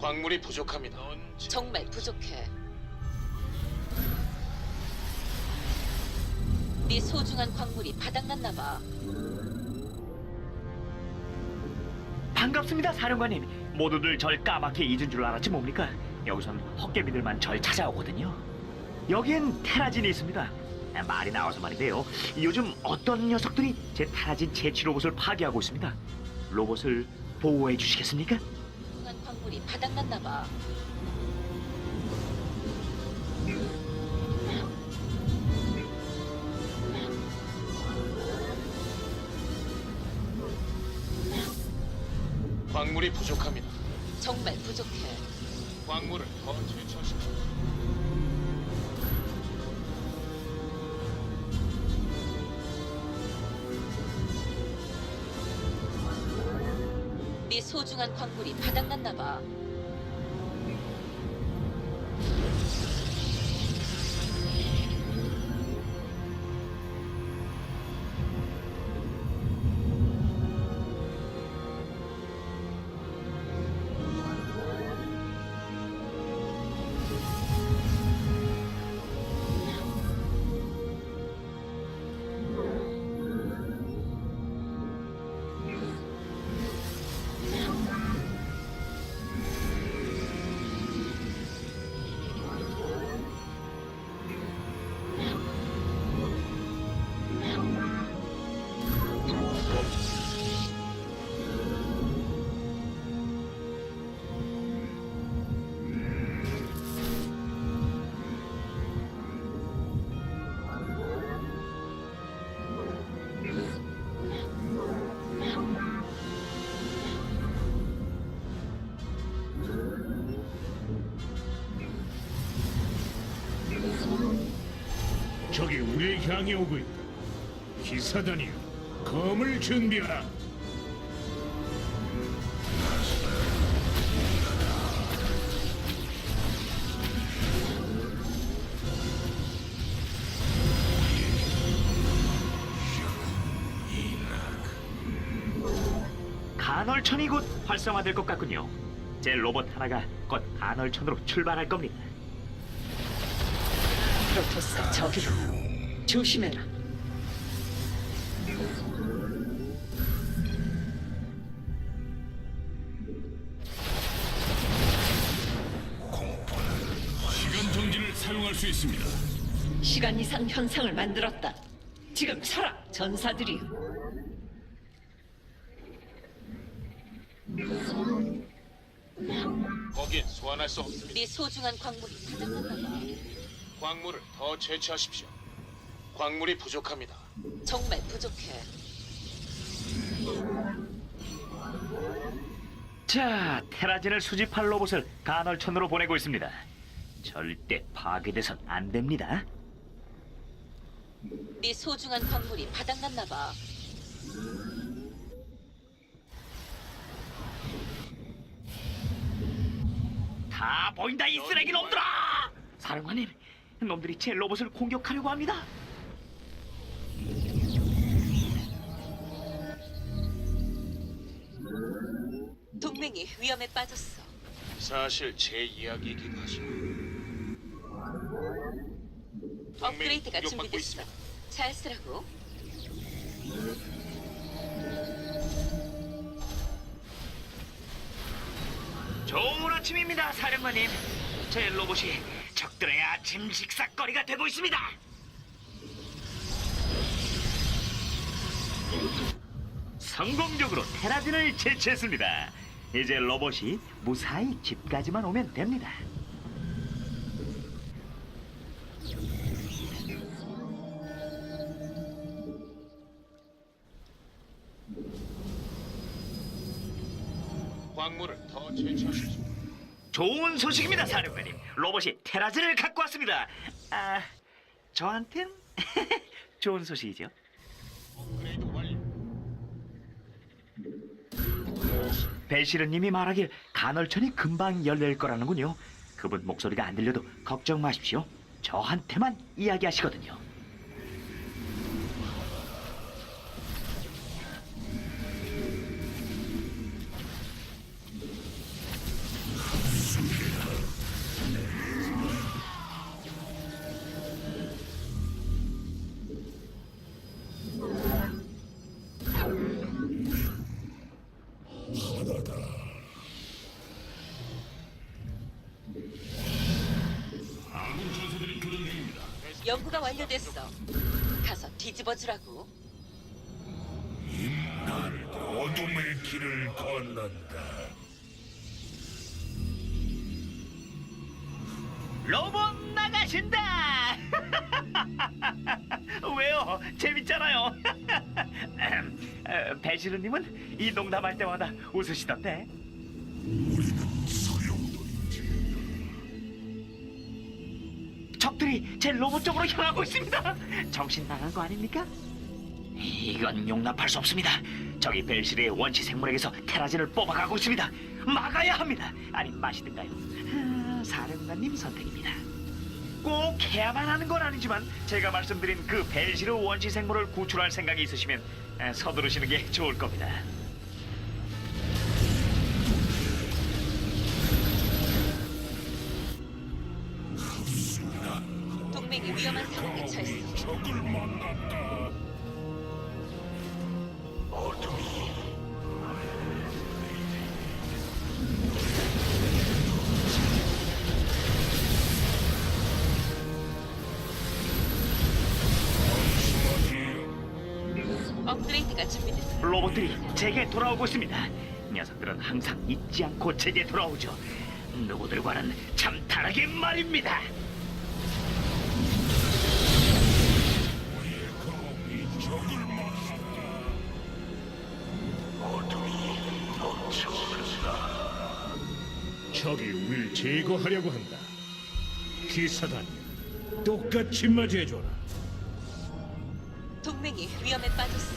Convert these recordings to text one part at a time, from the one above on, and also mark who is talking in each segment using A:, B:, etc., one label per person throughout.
A: 광물이 부족합니다.
B: 정말 부족해. 네 소중한 광물이 바닥났나 봐.
C: 반갑습니다, 사령관님. 모두들 절 까맣게 잊은 줄 알았지 뭡니까? 여기선 헛개비들만 절 찾아오거든요. 여기엔 테라진이 있습니다. 아, 말이 나와서 말인데요. 요즘 어떤 녀석들이 제 테라진 제치 로봇을 파괴하고 있습니다. 로봇을 보호해 주시겠습니까?
B: 광물이 바닥났나 봐.
A: 광물이 부족합니다.
B: 정말 부족해.
A: 광물을 더 채취하십시오.
B: 네 소중한 광물이 바닥났나 봐.
D: 우리를 향해 오고 있다. 기사단이여, 검을 준비하라.
C: 간헐천이 곧 활성화될 것 같군요. 제 로봇 하나가 곧 간헐천으로 출발할 겁니다.
E: 프로토스가 저기로 조심해라.
D: 시간 정지를 사용할 수 있습니다.
E: 시간 이상 현상을 만들었다. 지금 서라 전사들이여.
A: 거긴 소환할 수 없습니다.
B: 네 소중한 광물이 봐.
A: 광물을 더 채취하십시오. 광물이 부족합니다.
B: 정말 부족해.
C: 자, 테라진을 수집할 로봇을 간헐천으로 보내고 있습니다. 절대 파괴돼선 안 됩니다.
B: 네 소중한 광물이 바닥났나 봐.
C: 다 보인다 이 쓰레기 놈들아! 사령관님, 놈들이 제 로봇을 공격하려고 합니다.
B: 동맹이 위험에 빠졌어.
A: 사실 제 이야기이기도 하죠. 동맹이
B: 업그레이드가
A: 공격받고
B: 준비됐어.
A: 있습니다.
B: 잘 쓰라고.
C: 좋은 아침입니다, 사령관님. 제 로봇이 적들의 아침 식사거리가 되고 있습니다. 성공적으로 테라진을 제치했습니다. 이제 로봇이 무사히 집까지만 오면 됩니다.
A: 광물을 더 채취하십시오.
C: 좋은 소식입니다, 사령관님. 로봇이 테라진을 갖고 왔습니다. 아, 저한텐 좋은 소식이죠.
A: 업그레이드
C: 배시르님이 말하길 간헐천이 금방 열릴 거라는군요. 그분 목소리가 안 들려도 걱정 마십시오. 저한테만 이야기하시거든요.
B: 연구가 완료됐어. 가서 뒤집어주라고.
D: 어둠의 길을 건넌다.
C: 로봇 나가신다. 왜요? 재밌잖아요. 음, 어, 배시르님은 이 농담할 때마다 웃으시던데. 적들이 제 로봇 쪽으로 향하고 있습니다. 정신 나간 거 아닙니까? 이건 용납할 수 없습니다. 저기 벨시르의 원시 생물에게서 테라진을 뽑아가고 있습니다. 막아야 합니다. 아니 마시든가요? 아, 사령관님 선택입니다. 꼭 해야만 하는 건 아니지만 제가 말씀드린 그 벨시르 원시 생물을 구출할 생각이 있으시면 아, 서두르시는 게 좋을 겁니다.
B: 동맹이 위험한 상황에 처했어.
D: 적을 만났다. 어둠이
B: 업그레이드가 준비됐어.
C: 로봇들이 제게 돌아오고 있습니다. 녀석들은 항상 잊지 않고 제게 돌아오죠. 누구들과는 참 다르게 말입니다.
D: 적이 우릴 제거하려고 한다. 기사단 똑같이 맞이해줘라.
B: 동맹이 위험에 빠졌어.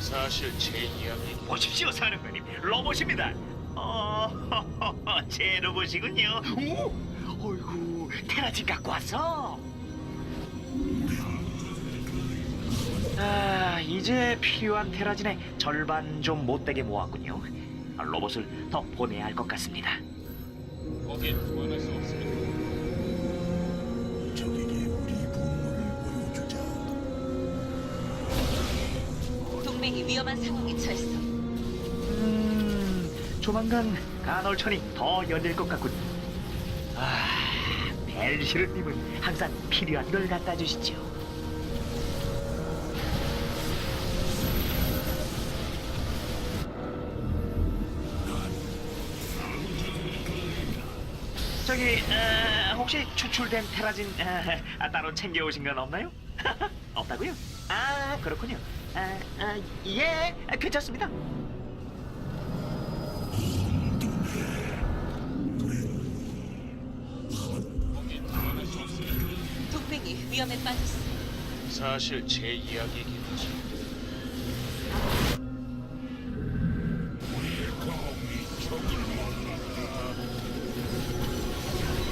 A: 사실 제 이야기
C: 보십시오, 사령관님. 로봇입니다. 어, 제 로봇이군요. 오, 어이구, 테라진 갖고 왔어. 아, 이제 필요한 테라진의 절반 좀 못되게 모았군요. 아, 로봇을 더 보내야 할 것 같습니다.
A: 거기에 소환할 수 없습니다.
D: 적에게 우리 분노를 보여주자.
B: 동맹이 위험한 상황에 처했어.
C: 음, 조만간 간헐천이 더 열릴 것 같군. 아, 벨시르님은 항상 필요한 걸 갖다 주시죠. 저기 어, 혹시 추출된 테라진 어, 아, 따로 챙겨오신 건 없나요? 없다고요? 아 그렇군요. 아, 아, 예, 아, 괜찮습니다.
B: 동맹이 위험에 빠졌어.
A: 사실 제 이야기이긴 하죠.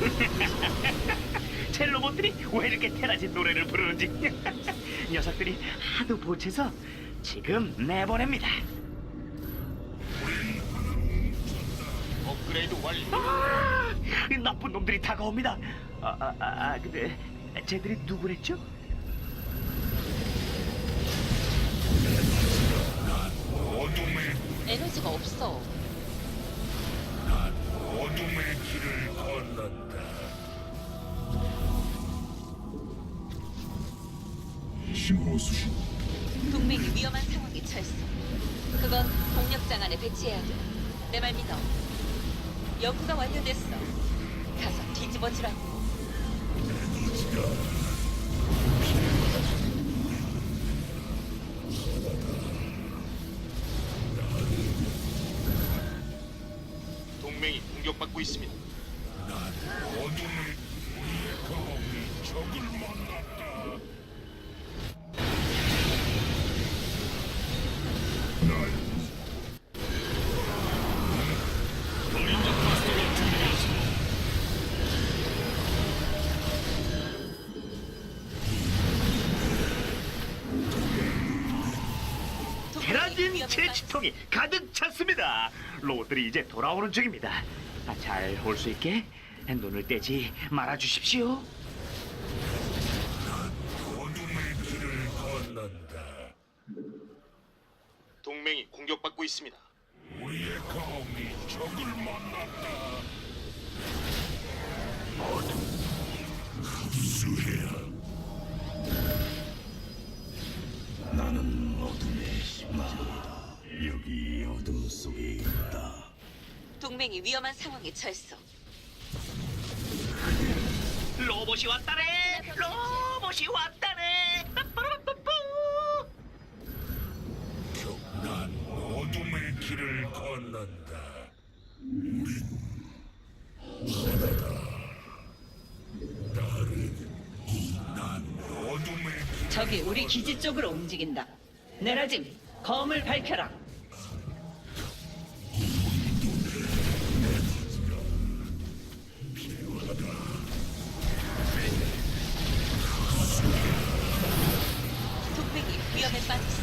C: 제 로봇들이 왜 이렇게 테라진 노래를 부르는지 녀석들이 하도 보채서 지금 내보냅니다.
A: 업그레이드 완료.
C: 아, 이 나쁜 놈들이 다가옵니다. 아, 아, 아, 아, 근데 쟤들이 누구랬죠?
D: 어둠의
B: 에너지가 없어.
D: 어둠의 심호수
B: 동맹이 위험한 상황에 처했어. 그건 공력장 안에 배치해야 돼. 내 말 믿어. 연구가 완료됐어. 가서 뒤집어주라고.
A: 동맹이
B: 위험에
C: 채취통이 가득 찼습니다. 로봇들이 이제 돌아오는 중입니다. 아, 잘올 수 있게 눈을 떼지 말아 주십시오.
D: 어둠의 길을 건넌다.
A: 동맹이 공격받고 있습니다.
D: 우리의 검이 적을 만났다. 어둠 흡수해야
F: 나는 어둠의 심장이다. 여기 어둠 속에 있다.
B: 동맹이 위험한 상황에 처했어.
C: 로봇이 왔다네. 로봇이 왔다네. 빠빠라빠빠.
D: 난 어둠의 길을 건넌다. 어둠의 길
E: 적이 우리 기지 쪽으로 움직인다. 내라짐, 검을 밝혀라.
B: 동맹이 위험에 빠졌어.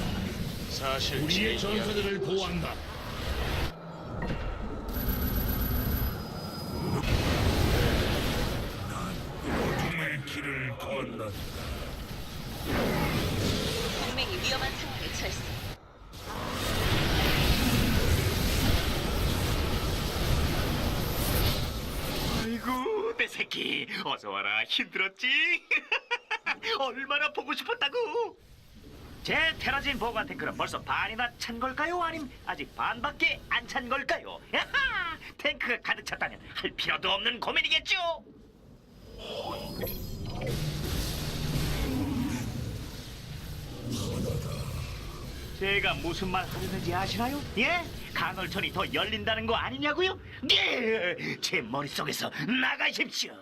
A: 사실 제
D: 우리의
A: 이야기
D: 전사들을 보호한다. 어둠의 길을 건넌다.
B: 동맹이 위험한 상황에 처했어.
C: 아이고 내 새끼 어서 와라 힘들었지? 얼마나 보고 싶었다고? 제 테라진 보관 탱크는 벌써 반이나 찬 걸까요? 아님 아직 반밖에 안 찬 걸까요? 야하! 탱크가 가득 찼다면 할 필요도 없는 고민이겠죠? 제가 무슨 말 하려는지 아시나요? 예? 간헐천이 더 열린다는 거 아니냐고요? 예! 제 머릿속에서 나가십시오.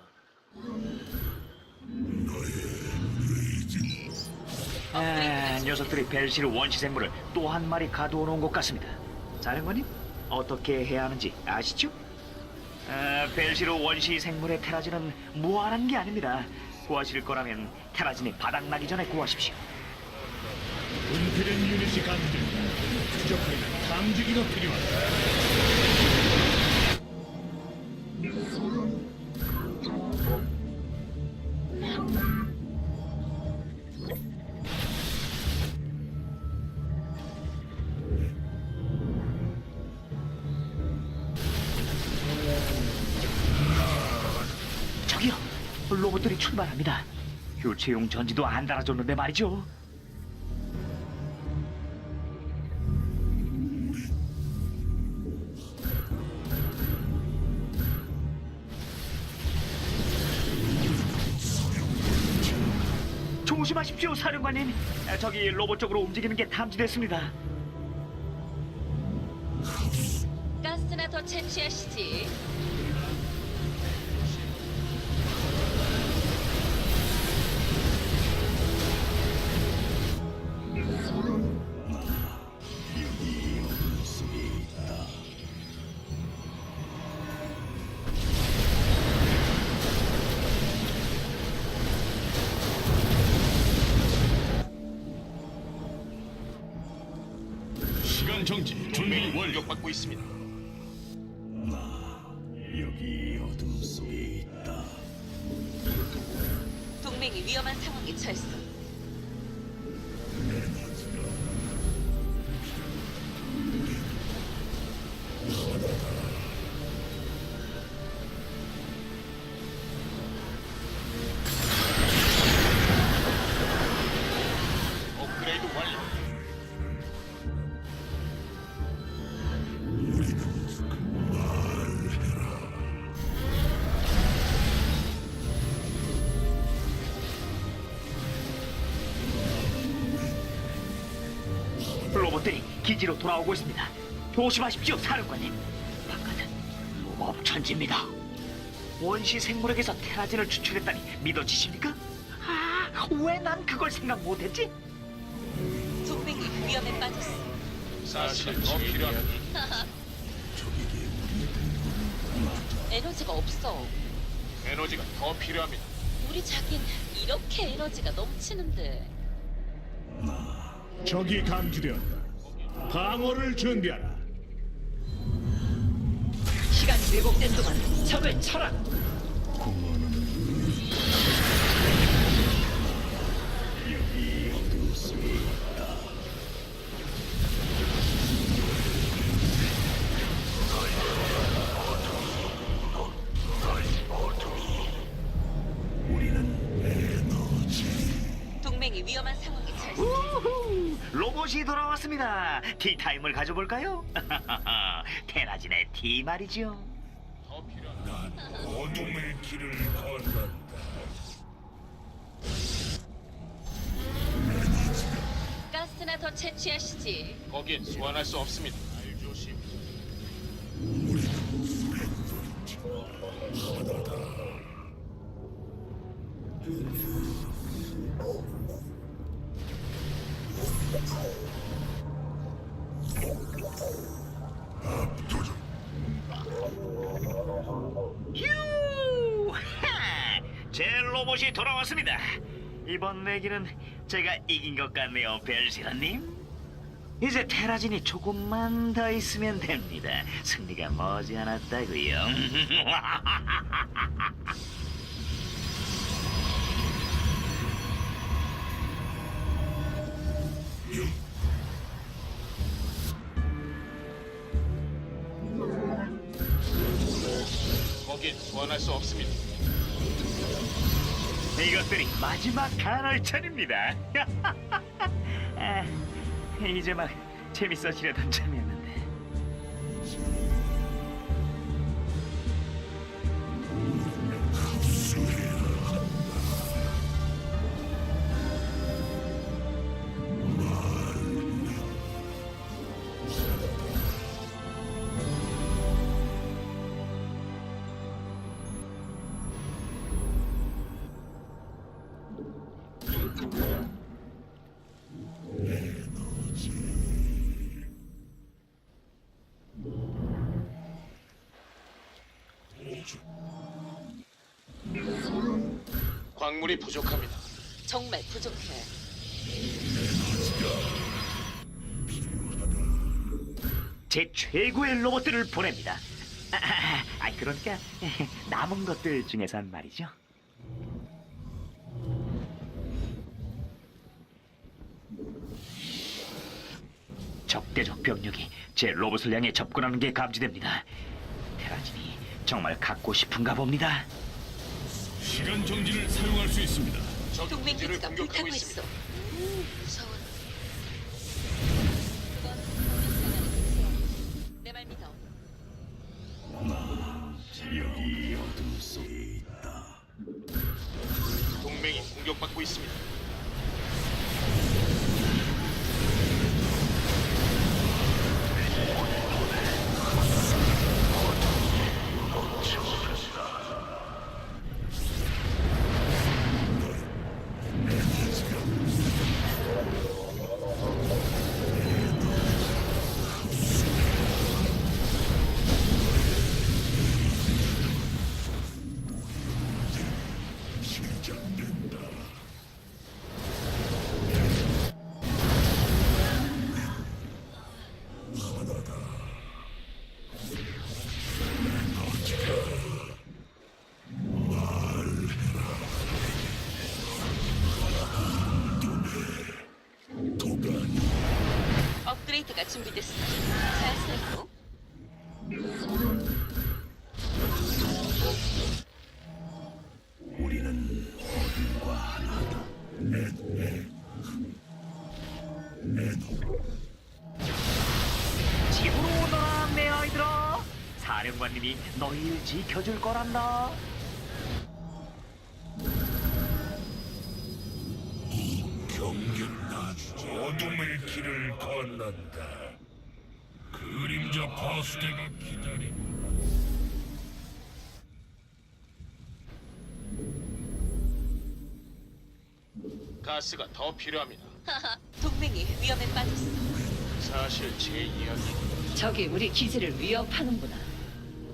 C: 아, 녀석들이 벨시르 원시 생물을 또 한 마리 가두어 놓은 것 같습니다. 사령관님, 어떻게 해야 하는지 아시죠? 아, 벨시르 원시 생물의 테라진은 무한한 게 아닙니다. 구하실 거라면 테라진이 바닥나기 전에 구하십시오.
D: 은폐된 유닛이 감지된다. 추적하려면 탐지기가 필요하다.
C: 저기요, 로봇들이 출발합니다. 교체용 전지도 안 달아줬는데 말이죠. 조심하십시오, 사령관님. 아, 저기 로봇 쪽으로 움직이는 게 탐지됐습니다.
B: 가스나 더 채취하시지.
D: 정지
A: 동맹이 공격받고 있습니다.
F: 여기 어둠 속에 있다.
B: 동맹이 위험한 상황에 처했어.
A: 업그레이드
C: 기지로 돌아오고 있습니다. 조심하십시오, 사령관님. 바깥은 무법 천지입니다. 원시 생물에게서 테라진을 추출했다니 믿어지십니까? 아, 왜 난 그걸 생각 못했지?
B: 동맹이 위험에 빠졌어.
A: 사실 더 필요합니다.
B: 에너지가 없어.
A: 에너지가 더 필요합니다.
B: 우리 자긴 이렇게 에너지가 넘치는데.
D: 적이 감지되었다. 방어를 준비하라.
E: 시간이 왜곡된 동안 적을 쳐라.
B: 동맹이 위험한. 말씀.
C: 우후, 로봇이 돌아왔습니다. 티타임을 가져볼까요? 테라진의 티 말이죠.
A: 더 필요합니다.
D: 어둠의 길을 건넌다.
B: 가스나 더 채취하시지.
A: 거기엔 소환할 수 없습니다. 알 조심.
C: 휴! 하! 제 로봇이 돌아왔습니다. 이번 내기는 제가 이긴 것 같네요, 벨시라님. 이제 테라진이 조금만 더 있으면 됩니다. 승리가 머지않았다고요.
A: 거기엔 소환할 수 없습니다.
C: 이것들이 마지막 간헐천입니다. 아, 이제 막 재밌어지려던 참이었
A: 광물이 부족합니다.
B: 정말 부족해.
C: 제 최고의 로봇들을 보냅니다. 아, 아, 아, 그러니까 남은 것들 중에선 말이죠. 적대적 병력이 제 로봇을 향해 접근하는 게 감지됩니다. 테라진이 정말 갖고 싶은가 봅니다.
D: 시간 정지를 사용할 수 있습니다.
A: 적이
B: 동맹
A: 기지를
B: 기지가
A: 공격하고
B: 불타고
A: 있습니다.
B: 있어. 음, 무서워. 그건 동맹 내말 믿어.
F: 여기 어둠 속에 있다.
A: 동맹이 공격받고 있습니다.
B: 업그레이드가 준비됐어. 잘 쓰고.
F: 우리는 어둠과 하나다.
C: 집으로 오너라 내 아이들아. 사령관님이 너희를 지켜줄 거란다.
D: 파수대가 기다린다.
A: 가스가 더 필요합니다.
B: 하하, 동맹이 위험에 빠졌어.
A: 사실 제 이야기
E: 적이 우리 기지를 위협하는구나.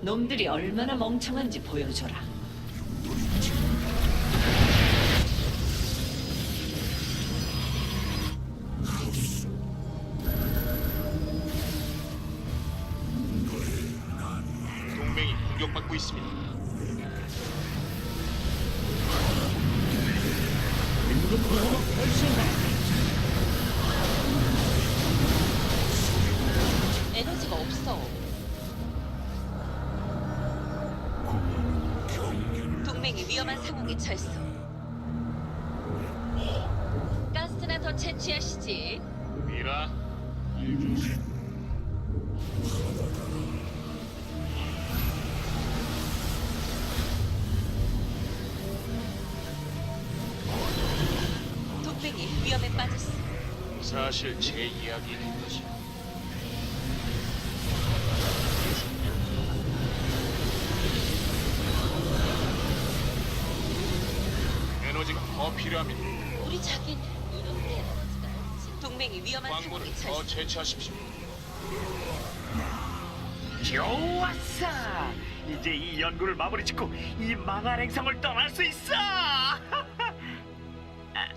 E: 놈들이 얼마나 멍청한지 보여줘라.
A: 동맹이
B: 위험한 상황에 처했어. 가스나 더 채취하시지.
A: 미라,
B: 동맹이 위험에 빠졌어.
A: 사실 제 이야기인 것이. 에너지가 더 필요합니다.
B: 우리 자긴 이런 테라지가 없지. 동맹이 위험한
A: 광물을
B: 처했어.
A: 채취하십시오.
C: 좋았어. 이제 이 연구를 마무리 짓고 이 망할 행성을 떠날 수 있어. 아,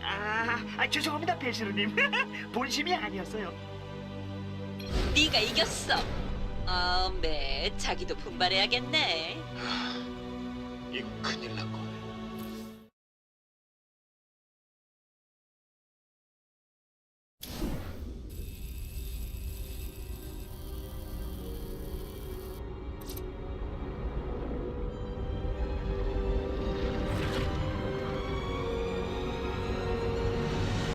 C: 아, 아, 죄송합니다, 벨시르님. 본심이 아니었어요.
B: 네가 이겼어. 아, 매 자기도 분발해야겠네.
A: 이거 큰일 났고.